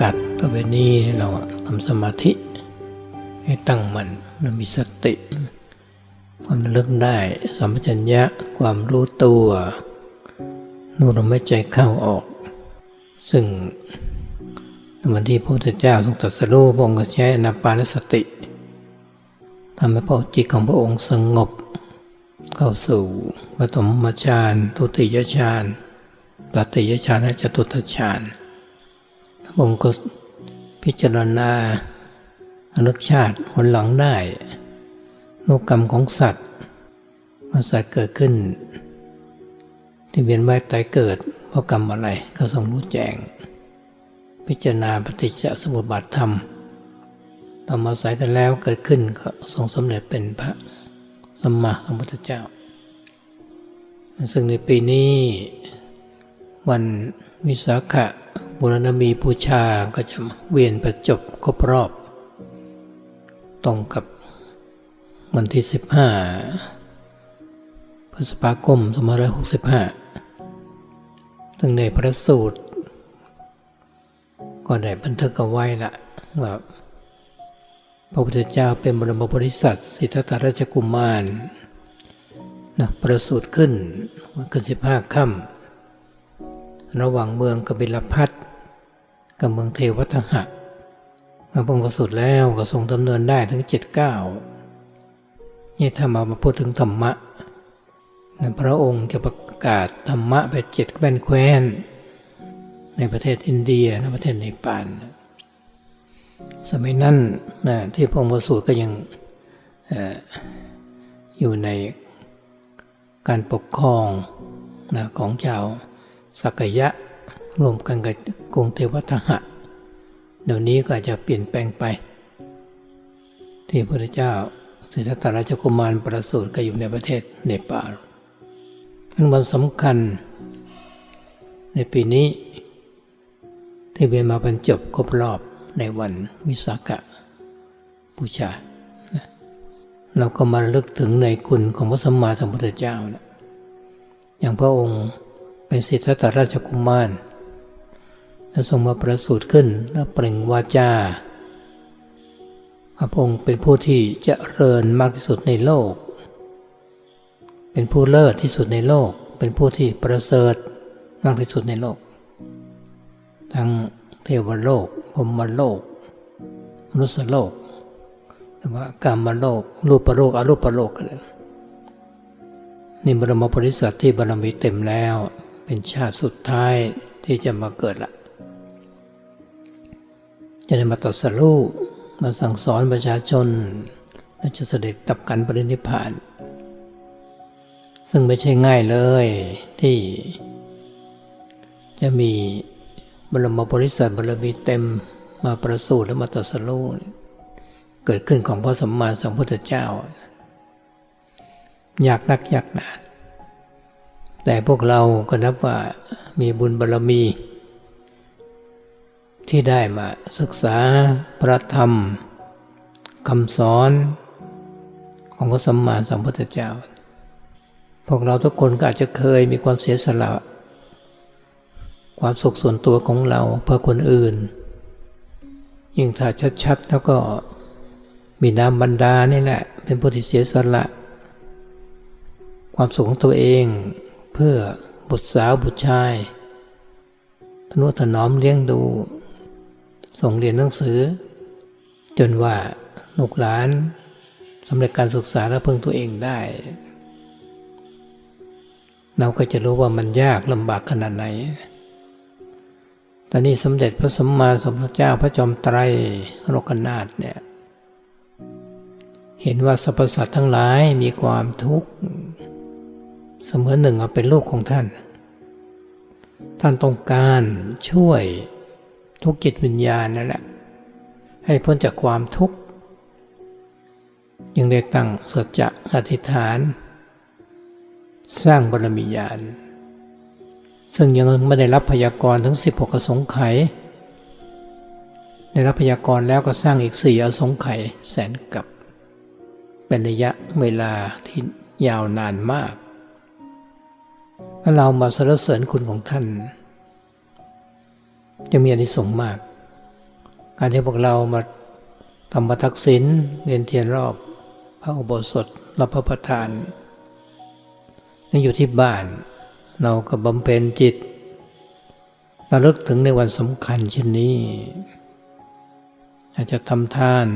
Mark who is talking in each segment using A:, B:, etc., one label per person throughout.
A: กาสต่อไปนี้เราทำสมาธิ ให้ตั้งมันนมีสติ ความระลึกได้สัมปชัญญะความรู้ตัวนู่นเราไม่ใจเข้าออก ซึ่งในวันที่พระพุทธเจ้าทรงตรัสรู้พระองค์ก็ใช้อนาปานสติทำให้พระจิตของพระองค์สงบ เข้าสู่ปฐมฌานทุติยฌานตติยฌานและจตุตฌานพระ องค์ก็พิจารณาอนึกชาติหนหลังได้นุกกรรมของสัตว์ว่าสัตว์เกิดขึ้น ที่เวียนว่ายตายเกิด เพราะกรรมอะไรก็ทรงรู้แจ้ง พิจารณาปฏิจจสมุปบาทธรรมทำมาสายกันแล้วเกิดขึ้นก็ทรงสำเร็จเป็นพระสัมมาสัมพุทธเจ้า ซึ่งในปีนี้วันวิสาขะ บุรณมีบูชาก็จะเวียนประจบครบรอบ ตรงกับวันที่ 15 พฤษภาคม2565 ซึ่งในพระสูตร ก็ได้บันทึกเอาไว้ละว่าพระพุทธเจ้าเป็นบรมบริษัทสิทธัตถราชกุมารนะประสูติขึ้นวันขึ้นสิบห้าค่ำระหว่างเมืองกบิลพัท กับเมืองเทวทหะเมื่อพระองค์ประสูติแล้วก็ทรงดำเนินได้ถึงเจ็ดเก้านี่ถ้ามามาพูดถึงธรรมะนะพระองค์จะประกาศธรรมะไปเจ็ดแว่นแคว้น ในประเทศอินเดียในประเทศเนปาลสมัยนั้นนะที่พระองค์ประสูติก็ยังออยู่ในการปกครองนะของชาวสักยะ รวมกันกับกรุงเทวทหะ เดี๋ยวนี้ก็อาจจะเปลี่ยนแปลงไป ที่พระพุทธเจ้าสิทธัตถราชกุมารประสูติก็อยู่ในประเทศเนปาลเป็นวันสำคัญ ในปีนี้ ที่เวียนมาบรรจบครบรอบในวันวิสาขบูชาเราก็มาลึกถึงในคุณของพระสัมมาสัมพุทธเจ้านะอย่างพระองค์เป็นสิทธัตถราชกุมาร และทรงมาประสูติขึ้นและเปล่งวาจา พระองค์เป็นผู้ที่เจริญมากที่สุดในโลก เป็นผู้เลิศที่สุดในโลก เป็นผู้ที่ประเสริฐมากที่สุดในโลก ทั้งเทวโลกพรมโลก มนุษยโลกแต่ว่ากรรมโลก รูปโลกอรูปโลกกันนี่บรมโพธิสัตว์ที่บารมีเต็มแล้ว เป็นชาติสุดท้ายที่จะมาเกิดละ จะได้มาตรัสรู้มาสั่งสอนประชาชนและจะเสด็จดับกันปรินิพพาน ซึ่งไม่ใช่ง่ายเลยที่ จะมีบรมบริษัทบารมีเต็มมาประสูติและมาตรัสรู้เกิดขึ้นของพระสัมมาสัมพุทธเจ้า ยากนักยากหนาแต่พวกเราก็นับว่ามีบุญบารมี ที่ได้มาศึกษาพระธรรมคำสอนของพระสัมมาสัมพุทธเจ้า พวกเราทุกคนก็อาจจะเคยมีความเสียสละ ความสุขส่วนตัวของเราเพื่อคนอื่น ยิ่งถ้าชัดๆแล้วก็มีนามบรรดานี่แหละเป็นผู้ที่เสียสละ ความสุขของตัวเองเพื่อบุตรสาวบุตรชายทนุถนอมเลี้ยงดู ส่งเรียนหนังสือ จนว่าลูกหลานสำเร็จการศึกษาและพึ่งตัวเองได้ เราก็จะรู้ว่ามันยากลำบากขนาดไหน ตอนนี้สมเด็จพระสัมมาสัมพุทธเจ้าพระจอมไตรโลกนาถเนี่ยเห็นว่าสรรพสัตว์ทั้งหลายมีความทุกข์เสมือนหนึ่งเป็นลูกของท่าน ท่านต้องการช่วย ทุกจิตวิญญาณนั่นแหละให้พ้นจากความทุกข์ยังได้ตั้งสัจจะอธิษฐาน สร้างบารมีญาณซึ่งยังไม่ได้รับพยากรณ์ถึง16 อสงไขยได้รับพยากรณ์แล้วก็สร้างอีกสี่อสงไขยแสนกับ เป็นระยะเวลาที่ยาวนานมาก ถ้าเรามาสรรเสริญคุณของท่าน จะมีอนิสงส์มาก การที่พวกเรามาทำมาทักษิณเวียนเทียนรอบพระอุโบสถรับพระประทานนั่งอยู่ที่บ้าน เราก็บำเพ็ญจิตระลึกถึงในวันสำคัญเช่นนี้ อาจจะทำทาน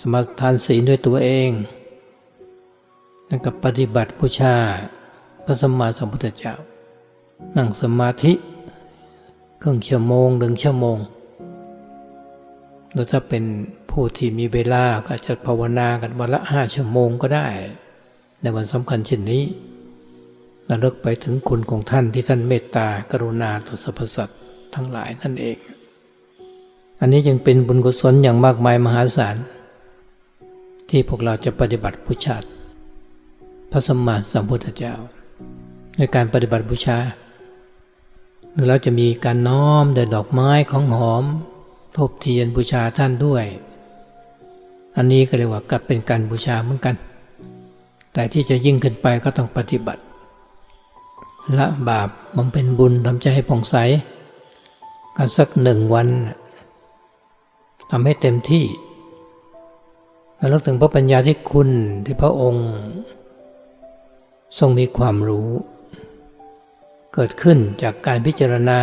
A: สมาทานศีลด้วยตัวเองแล้วก็ปฏิบัติบูชาพระสัมมาสัมพุทธเจ้า นั่งสมาธิ ครึ่งชั่วโมงหนึ่งชั่วโมงหรือถ้าเป็นผู้ที่มีเวลาก็จะภาวนากันวันละห้าชั่วโมงก็ได้ ในวันสำคัญเช่นนี้ระลึกไปถึงคุณของท่านที่ท่านเมตตากรุณาต่อสรรพสัตว์ทั้งหลายนั่นเอง อันนี้ยังเป็นบุญกุศลอย่างมากมายมหาศาล ที่พวกเราจะปฏิบัติบูชาพระสมมาสัมพุทธเจ้า ในการปฏิบัติบูชา หรือเราจะมีการน้อมเดินดอกไม้ของหอมทบเทียนบูชาท่านด้วย อันนี้ก็เรียกว่ากับเป็นการบูชาเหมือนกัน แต่ที่จะยิ่งขึ้นไปก็ต้องปฏิบัติ ละบาปบำเพ็ญบุญทำใจให้ผ่องใสกันสักหนึ่งวันทำให้เต็มที่แล้วลึกถึงพระปัญญาที่คุณที่พระองค์ ทรงมีความรู้ เกิดขึ้นจากการพิจารณา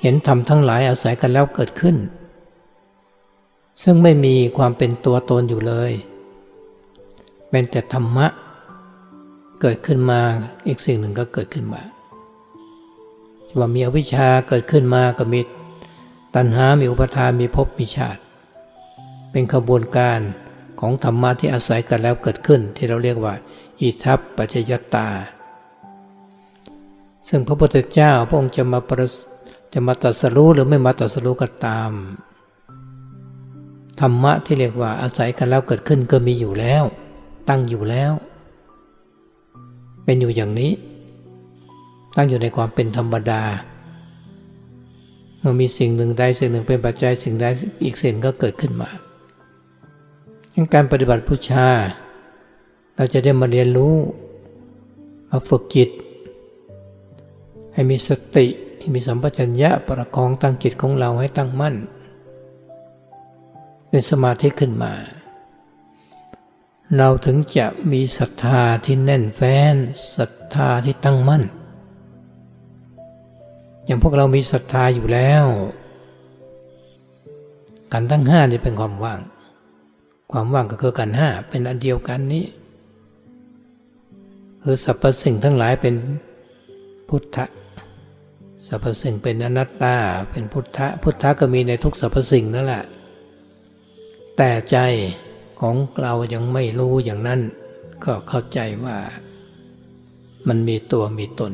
A: เห็นธรรมทั้งหลายอาศัยกันแล้วเกิดขึ้น ซึ่งไม่มีความเป็นตัวตนอยู่เลย เป็นแต่ธรรมะ เกิดขึ้นมาอีกสิ่งหนึ่งก็เกิดขึ้นมาว่ามีอวิชชาเกิดขึ้นมาก็มีตัณหา มีอุปทาน มีภพ มีชาติ เป็นขบวนการของธรรมะที่อาศัยกันแล้วเกิดขึ้น ที่เราเรียกว่า อิทัปปัจจยตา ซึ่งพระพุทธเจ้าพระองค์จะมาประจะมาตรัสรู้หรือไม่มาตรัสรู้ก็ตาม ธรรมะที่เรียกว่าอาศัยกันแล้วเกิดขึ้นก็มีอยู่แล้ว ตั้งอยู่แล้ว เป็นอยู่อย่างนี้ ตั้งอยู่ในความเป็นธรรมดา เมื่อมีสิ่งหนึ่งใดสิ่งหนึ่งเป็นปัจจัยสิ่งใดอีกสิ่งก็เกิดขึ้นมาการปฏิบัติบูชา เราจะได้มาเรียนรู้ มาฝึกจิต ให้มีสติให้มีสัมปชัญญะประคองตั้งจิตของเราให้ตั้งมั่น เป็นสมาธิขึ้นมา เราถึงจะมีศรัทธาที่แน่นแฟ้นศรัทธาที่ตั้งมั่น อย่างพวกเรามีศรัทธาอยู่แล้วการตั้งห้านี่เป็นความว่าง ความว่างก็คือการห้าเป็นอันเดียวกันนี้คือสรรพสิ่งทั้งหลายเป็นพุทธ รรพสิ่งเป็นอนัตตา เป็นพุทธะ พุทธะก็มีในทุกสรรพสิ่งนั่นแหละ แต่ใจของเรายังไม่รู้อย่างนั้น ก็เข้าใจว่ามันมีตัวมีตน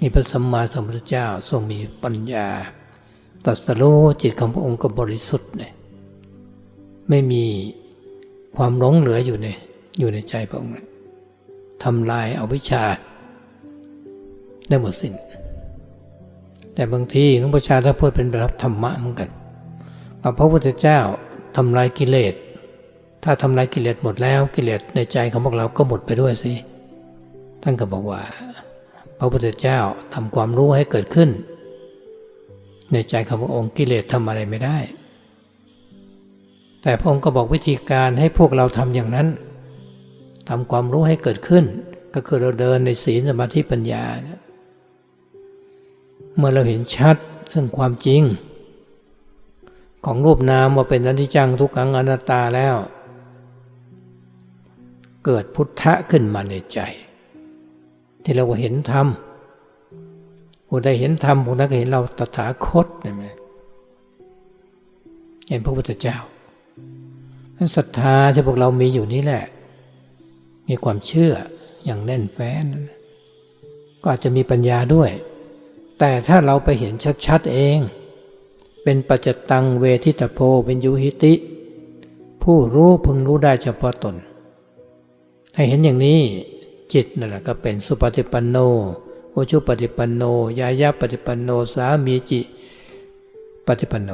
A: นี่พระสัมมาสัมพุทธเจ้าทรงมีปัญญาตรัสรู้จิตของพระองค์ก็บริสุทธิ์เนี่ยไม่มีความหลงเหลืออยู่ในอยู่ในใจพระองค์ทำลายอาวิชชาได้หมดสิน้น แต่บางทีหลวงพ่อชาถ้าพูดเป็นแบบธรรมะเหมือนกันพระพุทธเจ้าทำลายกิเลส ถ้าทำลายกิเลสหมดแล้วกิเลสในใจของพวกเราก็หมดไปด้วยสิท่านก็บอกว่า พระพุทธเจ้าทำความรู้ให้เกิดขึ้น ในใจของพระองค์กิเลสทำอะไรไม่ได้ แต่พระองค์ก็บอกวิธีการให้พวกเราทำอย่างนั้นทำความรู้ให้เกิดขึ้น ก็คือเราเดินในศีลสมาธิปัญญาเเมื่อเราเห็นชัดซึ่งความจริง ของรูปนามว่าเป็นอนิจจังทุกขังอนัตตาแล้ว เกิดพุทธะขึ้นมาในใจ ที่เราเห็นธรรมผู้ใดเห็นธรรมผู้นั้นก็เห็นเราตถาคตใช่ไหมเห็นพระพุทธเจ้าศรัทธาที่พวกเรามีอยู่นี้แหละ มีความเชื่ออย่างแน่นแฟ้นก็อาจจะมีปัญญาด้วย แต่ถ้าเราไปเห็นชัดๆเอง เป็นปัจจตังเวทิตโพเป็นยุหิติ ผู้รู้พึงรู้ได้เฉพาะตน ให้เห็นอย่างนี้จิตนั่นแหละก็เป็นสุปฏิปันโนโอชุปฏิปันโน ยายาปฏิปันโน สามีจิปฏิปันโน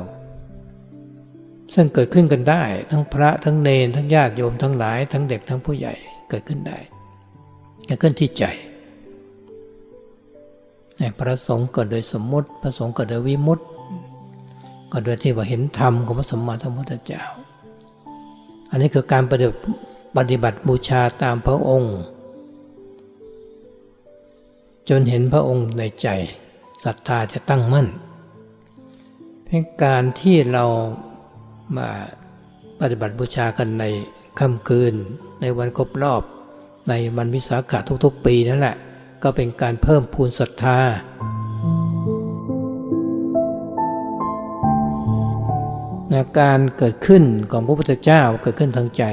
A: ซึ่งเกิดขึ้นกันได้ ทั้งพระทั้งเนรทั้งญาติโยมทั้งหลาย ทั้งเด็กทั้งผู้ใหญ่เกิดขึ้นได้เกิดขึ้นที่ใจ พระสงฆ์เกิดโดยสมมุติ พระสงฆ์เกิดโดยวิมุตติก็โดยที่ว่าเห็นธรรมของพระสัมมาสัมพุทธเจ้า อันนี้คือการปฏิบัติปฏิบัติบูชาตามพระองค์ จนเห็นพระองค์ในใจศรัทธาจะตั้งมั่นเพียงการที่เรามาปฏิบัติบูชากันในค่ำคืน ในวันครบรอบในวันวิสาขะทุกๆ ปีนั่นแหละ ก็เป็นการเพิ่มพูนศรัทธา การเกิดขึ้นของพระพุทธเจ้าเกิดขึ้นทางใจ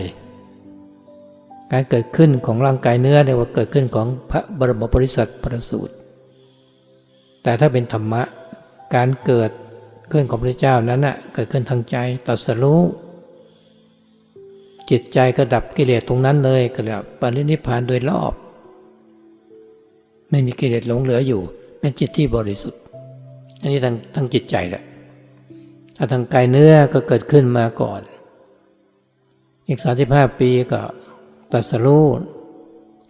A: การเกิดขึ้นของร่างกายเนื้อเรียกว่าเกิดขึ้นของพระบรมบริษัทประสูตร แต่ถ้าเป็นธรรมะการเกิดขึ้นของพระเจ้านั้นน่ะเกิดขึ้นทางใจตรัสรู้จิตใจก็ดับกิเลสตรงนั้นเลยก็เรียกว่าปรินิพพานโดยรอบ ไม่มีกิเลสหลงเหลืออยู่ เป็นจิตที่บริสุทธิ์ อันนี้ทางทางจิตใจแหละถ้าทางกายเนื้อก็เกิดขึ้นมาก่อน อีกสาิบห้าปีก็ตัสรู้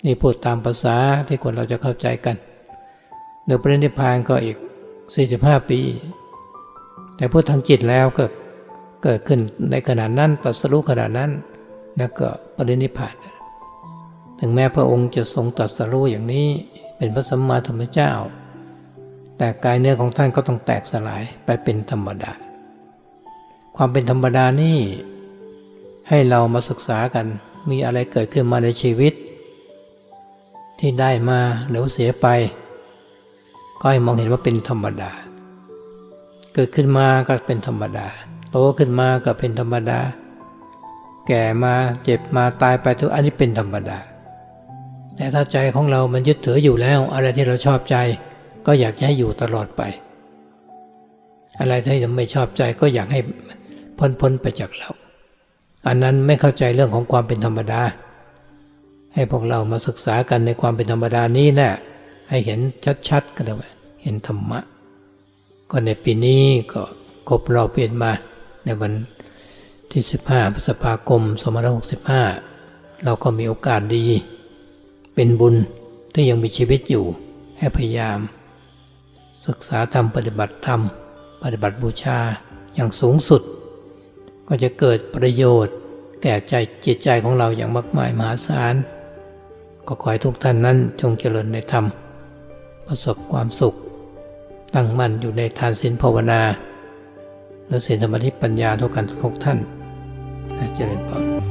A: นี่พูดตามภาษาที่คนเราจะเข้าใจกันเนื้อปรินิพานก็อีก 45 ปี แต่พูดทางจิตแล้วก็เกิดขึ้นในขณะนั้นตรัสรู้ขณะนั้น แล้วก็ปรินิพพาน ถึงแม้พระองค์จะทรงตรัสรู้อย่างนี้เป็นพระสัมมาสัมพุทธเจ้า แต่กายเนื้อของท่านก็ต้องแตกสลายไปเป็นธรรมดา ความเป็นธรรมดานี่ให้เรามาศึกษากันมีอะไรเกิดขึ้นมาในชีวิต ที่ได้มาหรือเสียไป ก็ให้มองเห็นว่าเป็นธรรมดา เกิดขึ้นมาก็เป็นธรรมดา โตขึ้นมาก็เป็นธรรมดา แก่มาเจ็บมาตายไปทุกอันนี้เป็นธรรมดา แต่ถ้าใจของเรามันยึดถืออยู่แล้ว อะไรที่เราชอบใจ ก็อยากให้อยู่ตลอดไป อะไรที่เราไม่ชอบใจก็อยากให้พ้นพ้นไปจากเรา อันนั้นไม่เข้าใจเรื่องของความเป็นธรรมดา ให้พวกเรามาศึกษากันในความเป็นธรรมดานี้แหละให้เห็นชัดๆกันเลยเห็นธรรมะ ก็ในปีนี้ก็ครบรอบเปลี่ยนมาในวันที่ 15พฤษภาคม2565 เราก็มีโอกาสดี เป็นบุญที่ยังมีชีวิตอยู่ให้พยายาม ศึกษาธรรมปฏิบัติธรรม ปฏิบัติบูชาอย่างสูงสุด ก็จะเกิดประโยชน์ แก่ใจจิตใจของเราอย่างมากมายมหาศาลก็ขอให้ทุกท่านนั้นจงเจริญในธรรม ประสบความสุข ตั้งมั่นอยู่ในทานศีลภาวนาและศีลสมาธิปัญญาทุกกันทุกท่านเจริญพร